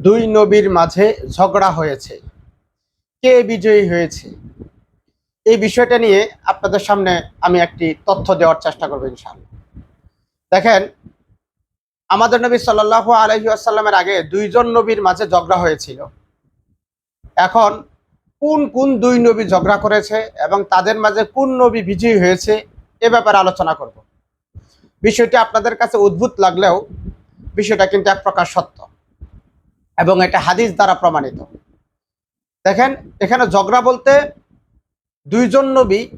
দুই নবীর মাঝে ঝগড়া হয়েছে। কে বিজয়ী হয়েছে? এই বিষয়টা নিয়ে আপনাদের সামনে আমি একটি তথ্য দেওয়ার চেষ্টা করব ইনশাআল্লাহ। দেখেন, আমাদের নবী সাল্লাহ আলহি আসাল্লামের আগে দুইজন নবীর মাঝে ঝগড়া হয়েছিল। এখন কোন কোন দুই নবী ঝগড়া করেছে এবং তাদের মাঝে কোন নবী বিজয়ী হয়েছে, এ ব্যাপারে আলোচনা করব। বিষয়টি আপনাদের কাছে উদ্ভুত লাগলেও বিষয়টা কিন্তু এক প্রকার সত্য। এবং এটা হাদিস দ্বারা প্রমাণিত। দেখেন, এখানে ঝগড়া বলতে দুইজন নবী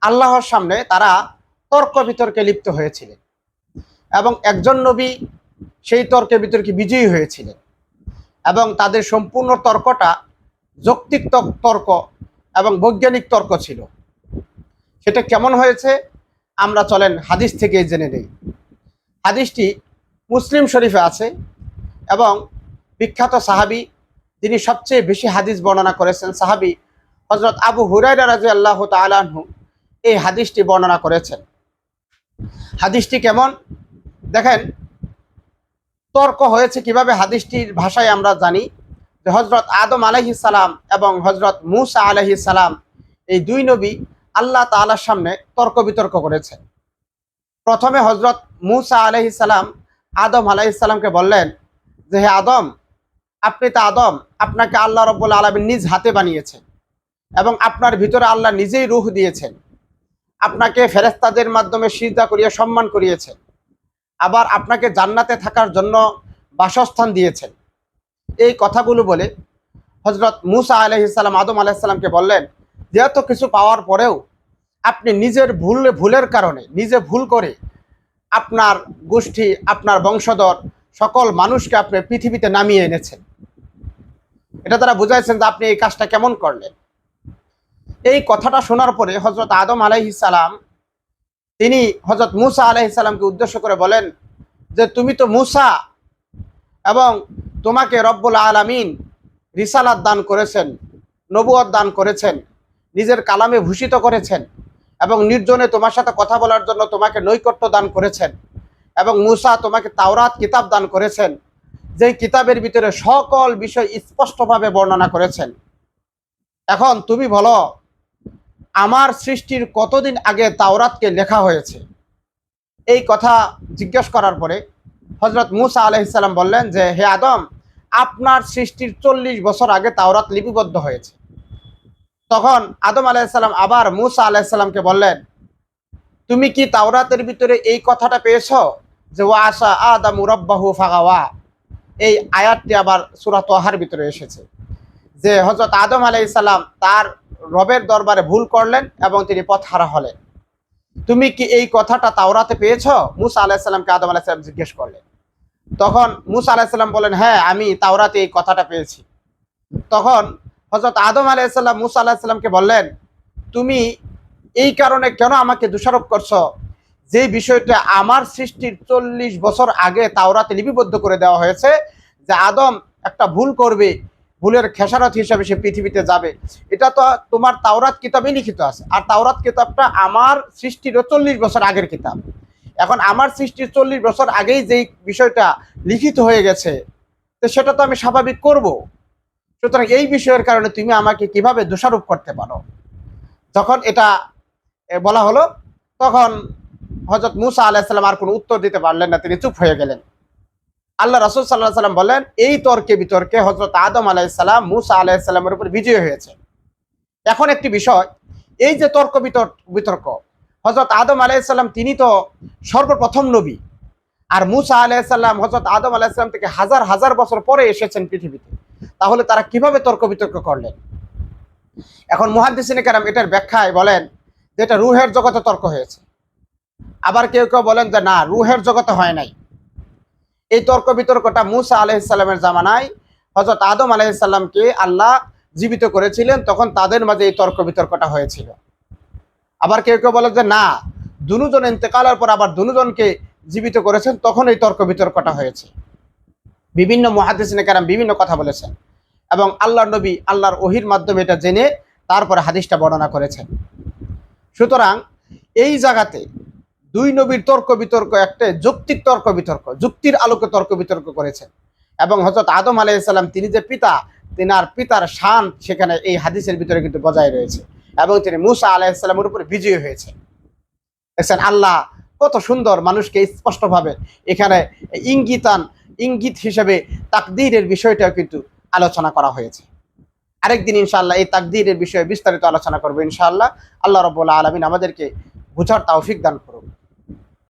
আল্লাহর সামনে তারা তর্ক বিতর্কে লিপ্ত হয়েছিলেন এবং একজন নবী সেই তর্কে বিতর্কে বিজয়ী হয়েছিলেন এবং তাদের সম্পূর্ণ তর্কটা যৌক্তিক তক- তর্ক এবং বৈজ্ঞানিক তর্ক ছিল। সেটা কেমন হয়েছে? আমরা চলেন হাদিস থেকে জেনে নেই। হাদিসটি মুসলিম শরীফে আছে এবং বিখ্যাত সাহাবি, যিনি সবচেয়ে বেশি হাদিস বর্ণনা করেছেন, সাহাবি হজরত আবু হুরাইরা রাজি আল্লাহ তালাহু এই হাদিসটি বর্ণনা করেছেন। হাদিসটি কেমন? দেখেন, তর্ক হয়েছে কীভাবে হাদিসটির ভাষায় আমরা জানি যে হজরত আদম আলহি সালাম এবং হজরত মুসা আলহি সালাম, এই দুই নবী আল্লাহ তাআলার সামনে তর্ক বিতর্ক করেছেন প্রথমে হজরত মুসা আলহি সালাম আদম আলাইহিস সালামকে বললেন যে, হে আদম আপনি তো আদম, আপনাকে আল্লাহ রব্বুল আলমিন নিজ হাতে বানিয়েছেন এবং আপনার ভিতরে আল্লাহ নিজেই রুহ দিয়েছেন। আপনাকে ফেরেস্তাদের মাধ্যমে সিজদা করিয়ে সম্মান করিয়েছেন। আবার আপনাকে জান্নাতে থাকার জন্য বাসস্থান দিয়েছেন। এই কথাগুলো বলে হজরত মুসা আলহিসাল্লাম আদম আলাইসাল্লামকে বললেন যে এত কিছু পাওয়ার পরেও আপনি নিজের ভুল, ভুলের কারণে, নিজে ভুল করে আপনার গোষ্ঠী, আপনার বংশধর সকল মানুষকে আপনি পৃথিবীতে নামিয়ে এনেছেন। এটা তারা বুঝাইছেন যে আপনি এই কাজটা কেমন করলেন। এই কথাটা শোনার পরে হজরত আদম আলাইহিসালাম তিনি হজরত মুসা আলাইহিসাল্লামকে উদ্দেশ্য করে বলেন যে তুমি তো মুসা এবং তোমাকে রব্বুল আলামিন রিসালাত দান করেছেন নবুয়ত দান করেছেন, নিজের কালামে ভূষিত করেছেন এবং নির্জনে তোমার সাথে কথা বলার জন্য তোমাকে নৈকট্য দান করেছেন। এবং মুসা তোমাকে তাওরাত কিতাব দান করেছেন, যেই কিতাবের ভিতরে সকল বিষয় স্পষ্টভাবে বর্ণনা করেছেন। এখন তুমি বলো, আমার সৃষ্টির কতদিন আগে তাওরাতকে লেখা হয়েছে? এই কথা জিজ্ঞেস করার পরে হজরত মুসা আলহিসাল্লাম বললেন যে, হে আদম, আপনার সৃষ্টির চল্লিশ বছর আগে তাওরাত লিপিবদ্ধ হয়েছে। তখন আদম আলাইসাল্লাম আবার মুসা আলাইসাল্লামকে বললেন, তুমি কি তাওরাতের ভিতরে এই কথাটা পেয়েছ? যে ওয়া আসা আদামু রব্বাহু ফাগাওয়া। এই আয়াতটি আবার সুরাত তোহার ভিতরে এসেছে। যে হজরত আদম আলাইসাল্লাম তার রবের দরবারে ভুল করলেন এবং তিনি পথ হারা হলেন। তুমি কি এই কথাটা তাওরাতে পেয়েছ? মুসা আলাহিসাল্লামকে আদম আলাহিসাল্লাম জিজ্ঞেস করলেন। তখন মুসা আলাহিসাল্লাম বলেন হ্যাঁ আমি তাওরাতে এই কথাটা পেয়েছি। তখন হজরত আদম আলাইসাল্লাম মুসা আলাহিসাল্লামকে বললেন, তুমি এই কারণে কেন আমাকে দোষারোপ করছ? যে বিষয়টা আমার সৃষ্টির চল্লিশ বছর আগে তাওরাতে লিপিবদ্ধ করে দেওয়া হয়েছে যে আদম একটা ভুল করবে, ভুলের খেসারত হিসাবে সে পৃথিবীতে যাবে। এটা তো তোমার তাওরাত কিতাবেই লিখিত আছে। আর তাওরাত কিতাবটা আমার সৃষ্টিরও চল্লিশ বছর আগের কিতাব। এখন আমার সৃষ্টির চল্লিশ বছর আগেই যেই বিষয়টা লিখিত হয়ে গেছে, তো সেটা তো আমি স্বাভাবিক করব। সুতরাং এই বিষয়ের কারণে তুমি আমাকে কীভাবে দোষারোপ করতে পারো? যখন এটা বলা হলো, তখন হজরত মুসা আলাহিসাল্লাম আর কোনো উত্তর দিতে পারলেন না, তিনি চুপ হয়ে গেলেন। আল্লাহ রসুল সাল্লাহ সাল্লাম বলেন, এই তর্কে বিতর্কে হজরত আদম আলাইসাল্লাম মুসা আলাইসাল্লামের উপর বিজয় হয়েছে। এখন একটি বিষয়, এই যে তর্ক বিতর্ক বিতর্ক হজরত আদম আলাইসাল্লাম তিনি তো সর্বপ্রথম নবী, আর মুসা আলাইসাল্লাম হজরত আদম আলাইসাল্লাম থেকে হাজার হাজার বছর পরে এসেছেন পৃথিবীতে। তাহলে তারা কীভাবে তর্ক বিতর্ক করলেন? এখন মুহাদ্দিসিনে এটার ব্যাখ্যায় বলেন যে এটা রুহের জগতে তর্ক হয়েছে। আবার কেউ কেউ বলেন যে, না, রুহের জগতে হয় নাই। এই তর্ক বিতর্কটা মুসা আলহিসাল্লামের জামানায় হজরত আদম আলহিসাল্লামকে আল্লাহ জীবিত করেছিলেন, তখন তাদের মাঝে এই তর্ক বিতর্কটা হয়েছিল। আবার কেউ কেউ বলেন যে, না দুজন ইন্তেকালের পর আবার দুজনকে জীবিত করেছেন, তখন এই তর্ক বিতর্কটা হয়েছে। বিভিন্ন মহাদিসিনে কারাম বিভিন্ন কথা বলেছেন এবং আল্লাহ নবী আল্লাহর ওহির মাধ্যমে এটা জেনে তারপরে হাদিসটা বর্ণনা করেছেন। সুতরাং এই জায়গাতে দুই নবীর তর্ক বিতর্ক একটা যৌক্তিক তর্ক বিতর্ক, যুক্তির আলোকে তর্ক বিতর্ক করেছেন। এবং হজরত আদম আলাইসাল্লাম তিনি যে পিতা, তিনার পিতার শান সেখানে এই হাদিসের ভিতরে কিন্তু বজায় রয়েছে। এবং তিনি মুসা আলাইসাল্লামের উপর বিজয়ী হয়েছে দেখছেন, আল্লাহ কত সুন্দর মানুষকে স্পষ্টভাবে এখানে ইঙ্গিতান, ইঙ্গিত হিসেবে তাকদীরের বিষয়টাও কিন্তু আলোচনা করা হয়েছে। আরেকদিন ইনশাআল্লাহ এই তাকদীরের বিষয়ে বিস্তারিত আলোচনা করব ইনশাআল্লাহ। আল্লাহ রব্বুল্লাহ আলমিন আমাদেরকে বুঝার তৌফিক দান করুন